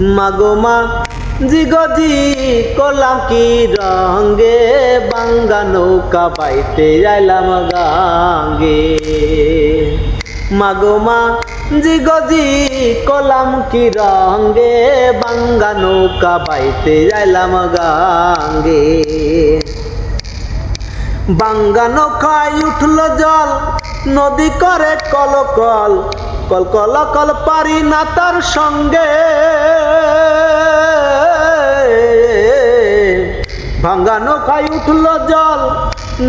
মাগো মা, জিগজি কলাম কি রঙ্গে বাঙ্গা নৌকা বাইতে আইলাম গাঙ্গে। মাগো মা, জিগজি কলাম কি রঙ্গে বাঙ্গা নৌকা বাইতে আইলাম গাঙ্গে। বাঙ্গা নৌকায় উঠল জল, নদী করে কল কল কল কল কল পারি না তার সঙ্গে। ভাঙ্গা নৌকায় উঠল জল,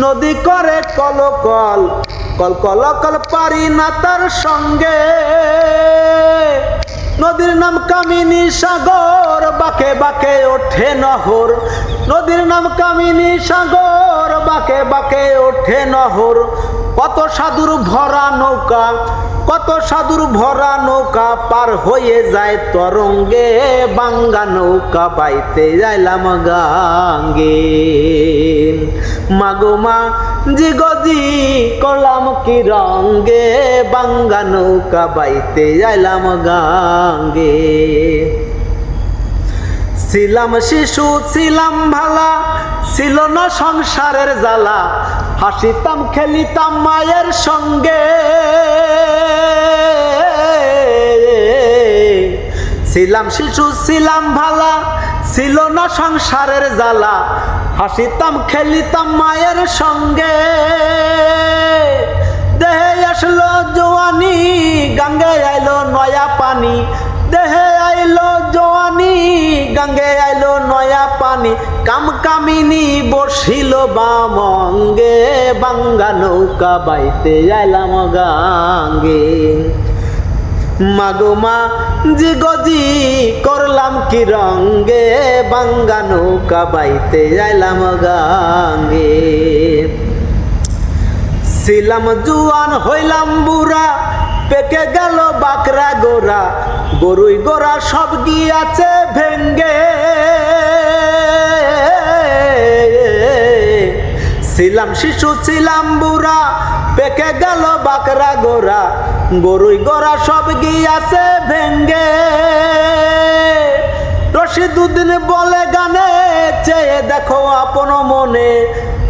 নদী করে কল কল কল কল কল পারি না তার সঙ্গে। নদীর নাম কামিনী সাগর, বাকে বাকে ওঠে নহর। নদীর নাম কামিনী সাগর বাকে বাকে ওঠে নহর। কত সাধুর ভরা নৌকা, কত সাধুর ভরা নৌকা পার হয়ে যায় তরঙ্গে। বাঙ্গা নৌকা বাইতে যাইলাম গাঙ্গে। মাগো মা, জিগজি কলাম কি রঙ্গে? বাঙ্গা নৌকা বাইতে যাইলাম গাঙ্গে। ছিলাম শিশু, ছিলাম ভালা, ছিল না সংসারের জ্বালা। হাসিতাম, খেলিতাম মায়ের সঙ্গে। ছিলাম শিশু, ছিলাম ভালা, ছিল না সংসারের জ্বালা। হাসিতাম, খেলিতাম মায়ের সঙ্গে। দেহে আসলো জোয়ানি, গঙ্গে আইলো নয়া পানি। গঙ্গে আইলো নয়া পানি। কাম কামিনী বসিল বামঙ্গে, বাঙ্গা নৌকা বাইতে আইলাম গাঙ্গে। মাগো মা জি গজি করলাম কি রঙ্গে, বাঙ্গা নৌকা বাইতে আইলাম গাঙ্গে। ছিলাম জুয়ান, হইলাম বুড়া পেকে গেল বাকরা গোরা গরুই গোরা সব গিয়াছে ভেঙ্গে। ছিলাম শিশু, ছিলাম বুড়া, পেকে গেল বাকরা গোরা গরুই গোরা সব গিয়াছে ভেঙ্গে। রশিদুদ্দিন বলে গানে, চেয়ে দেখো আপন মনে,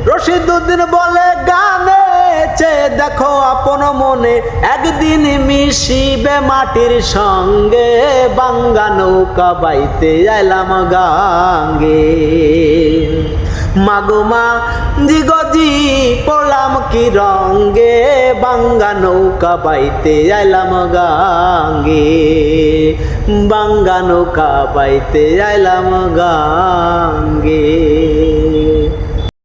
রশিদুদ্দিন বলে গানে চেয়ে দেখো আপন মনে একদিন মিশিবে মাটির সঙ্গে, বাঙ্গা নৌকা বাইতে আইলাম গাঙ্গে। মাগো মা, জিগজি, পড়লাম কি রঙ্গে, বাঙ্গা নৌকা বাইতে আইলাম গাঙ্গে। বাঙ্গা নৌকা বাইতে আইলাম গাঙ্গে।